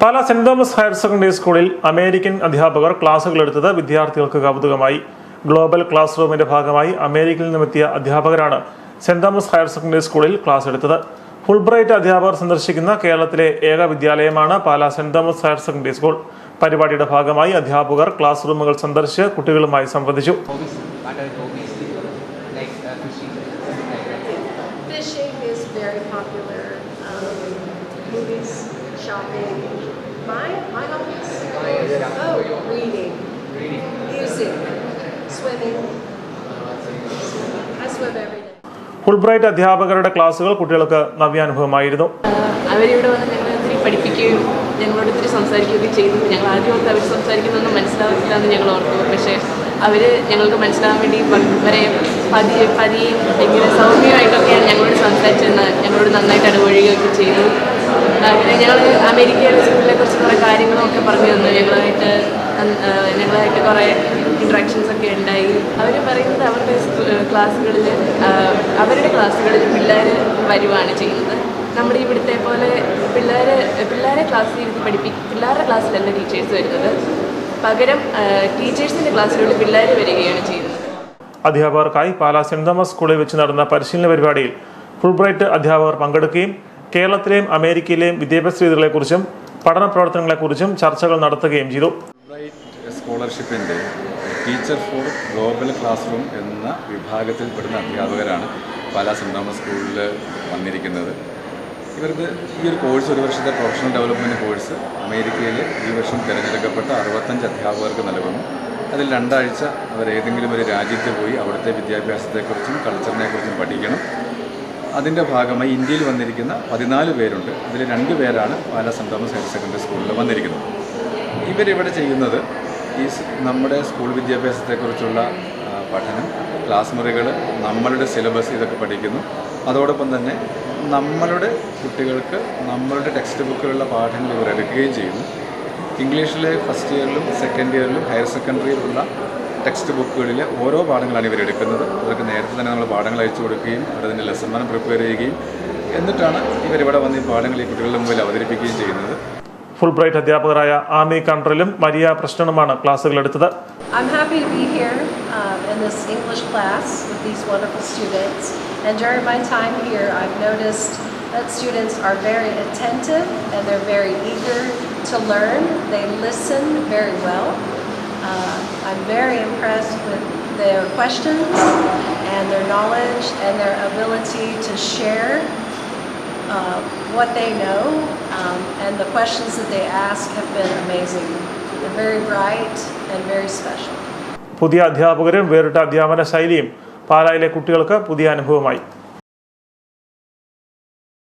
Pala Saint Thomas higher secondary സ്കൂളിൽ American അധ്യാപകർ ക്ലാസുകൾ എടുത്തത് വിദ്യാർത്ഥികൾക്ക് കൗതുകമായി ഗ്ലോബൽ ക്ലാസ് റൂമിന്റെ ഭാഗമായി അമേരിക്കയിൽ നിന്നുമെത്തിയ അധ്യാപകരാണ് സെന്റ് തോമസ് ഹയർ സെക്കൻഡറി സ്കൂളിൽ ക്ലാസ് എടുത്തത് ഫുൾബ്രൈറ്റ് അധ്യാപകർ സന്ദർശിക്കുന്ന കേരളത്തിലെ ഏക വിദ്യാലയമാണ് Pala Saint Thomas higher secondary school പരിപാടിയുടെ ഭാഗമായി അധ്യാപകർ ക്ലാസ് റൂമുകൾ സന്ദർശിച്ച് കുട്ടികളുമായി സംവദിച്ചു. Um, shopping. My my hobbies. Oh, reading, Reading. music, swimming. I swim every day. Fulbright അധ്യാപകരുടെ ക്ലാസ്സുകൾ കുട്ടികൾക്ക് നവ്യാനുഭവമായിരുന്നു അവരിവിടെ വന്ന് ഞങ്ങളെ ഒത്തിരി പഠിപ്പിക്കുകയും ഞങ്ങളോട് ഒത്തിരി സംസാരിക്കുകയൊക്കെ ചെയ്തു ഞങ്ങൾ ആദ്യം ഓർത്ത് അവർ സംസാരിക്കുന്നൊന്നും മനസ്സിലാവില്ല എന്ന് ഞങ്ങൾ ഓർത്തു പക്ഷേ അവർ ഞങ്ങൾക്ക് മനസ്സിലാവാൻ വേണ്ടി വളരെ വരെ പതി പതിയും ഭയങ്കര സൗമ്യമായിട്ടൊക്കെയാണ് ഞങ്ങളോട് സംസാരിച്ചെന്ന് ഞങ്ങളോട് നന്നായിട്ട് ഇടപഴകുകയൊക്കെ ചെയ്തു പിന്നെ ഞങ്ങൾ അമേരിക്കയിലെ സ്കൂളിനെ കുറിച്ച് കുറേ കാര്യങ്ങളും പറഞ്ഞു തന്നു. ഞങ്ങളായിട്ട് ഞങ്ങളായിട്ട് കുറേ ഇൻട്രാക്ഷൻസ് ഒക്കെ ഉണ്ടായി. അവർ പറയുന്നത് അവരുടെ ക്ലാസ്സുകളിൽ അവരുടെ ക്ലാസ്സുകളിൽ പിള്ളേർ വരുവാണ് ചെയ്യുന്നത്. നമ്മുടെ ഇവിടുത്തെ പോലെ പിള്ളേർ പിള്ളേരെ ക്ലാസ്സിൽ ഇരുന്ന് പഠിപ്പിക്കും പിള്ളേരുടെ ക്ലാസ്സിലല്ല ടീച്ചേഴ്സ് വരുന്നത്. പകരം ടീച്ചേഴ്സിന്റെ ക്ലാസ്സിലൂടെ പിള്ളേർ വരികയാണ് ചെയ്യുന്നത്. അധ്യാപകർക്കായി പാലാ സെന്റ് തോമസ് സ്കൂളിൽ വെച്ച് നടന്ന പരിശീലന പരിപാടിയിൽ ഫുൾബ്രൈറ്റ് അധ്യാപകർ പങ്കെടുക്കുകയും കേരളത്തിലെയും അമേരിക്കയിലെയും വിദ്യാഭ്യാസ രീതികളെക്കുറിച്ചും പഠന പ്രവർത്തനങ്ങളെക്കുറിച്ചും ചർച്ചകൾ നടത്തുകയും ചെയ്തു. സ്കോളർഷിപ്പിന്റെ teacher for global classroom എന്ന വിഭാഗത്തിൽപ്പെടുന്ന അധ്യാപകരാണ് പാലാ സെന്റ് തോമസ് സ്കൂളിൽ വന്നിരിക്കുന്നത്. ഇവർക്ക് ഈ ഒരു കോഴ്സ് ഒരു വർഷത്തെ പ്രൊഫഷണൽ ഡെവലപ്മെന്റ് കോഴ്സ് അമേരിക്കയിൽ ഈ വർഷം തിരഞ്ഞെടുക്കപ്പെട്ട അറുപത്തഞ്ച് അധ്യാപകർക്ക് നൽകുന്നു. അതിൽ രണ്ടാഴ്ച അവർ ഏതെങ്കിലും ഒരു രാജ്യത്ത് പോയി അവിടുത്തെ വിദ്യാഭ്യാസത്തെക്കുറിച്ചും കൾച്ചറിനെക്കുറിച്ചും പഠിക്കണം. അതിന്റെ ഭാഗമായി ഇന്ത്യയിൽ വന്നിരിക്കുന്ന പതിനാല് പേരുണ്ട്. അതിൽ രണ്ട് പേരാണ് Pala Saint Thomas higher secondary സ്കൂളിൽ വന്നിരിക്കുന്നത്. ഇവരിവിടെ ചെയ്യുന്നത് ഈ നമ്മുടെ സ്കൂൾ വിദ്യാഭ്യാസത്തെക്കുറിച്ചുള്ള പഠനം ക്ലാസ് മുറികൾ നമ്മളുടെ സിലബസ് ഇതൊക്കെ പഠിക്കുന്നു. അതോടൊപ്പം തന്നെ നമ്മളുടെ കുട്ടികൾക്ക് നമ്മളുടെ ടെക്സ്റ്റ് ബുക്കിലുള്ള പാഠങ്ങൾ ഇവർ എടുക്കുകയും ചെയ്യുന്നു. ഇംഗ്ലീഷിലെ ഫസ്റ്റ് ഇയറിലും സെക്കൻഡ് ഇയറിലും ഹയർ സെക്കൻഡറിയിലുള്ള ടെക്സ്റ്റ് ബുക്കുകളിലെ ഓരോ പാഠങ്ങളാണ് ഇവർ എടുക്കുന്നത് അവർക്ക് നേരത്തെ തന്നെ നമ്മൾ പാഠങ്ങൾ അയച്ചു കൊടുക്കുകയും അവരതിന്റെ ലെസൺ പ്ലാൻ പ്രിപ്പയർ ചെയ്യുകയും എന്നിട്ടാണ് ഇവരിവിടെ വന്ന് ഈ പാഠങ്ങൾ ഈ കുട്ടികളുടെ മുമ്പിൽ അവതരിപ്പിക്കുകയും ചെയ്യുന്നത് ഫുൾ ബ്രൈറ്റ് അധ്യാപകരായ ആമി കൺട്രലും മരിയ പ്രശ്നനുമാണ് ക്ലാസ്സുകൾ എടുത്തത് I'm happy to be here um, in this English class with these wonderful students. And during my time here, I've noticed that students are very attentive and they're very eager to learn. They listen very well. Uh, I'm very impressed with their questions and their knowledge and their ability to share uh, what they know. Um, and the questions that they ask have been amazing. They're very bright and very special. പുതിയ അധ്യാപകരും വേറിട്ട അധ്യാപന ശൈലിയും പാലായിലെ കുട്ടികൾക്ക് പുതിയ അനുഭവമായി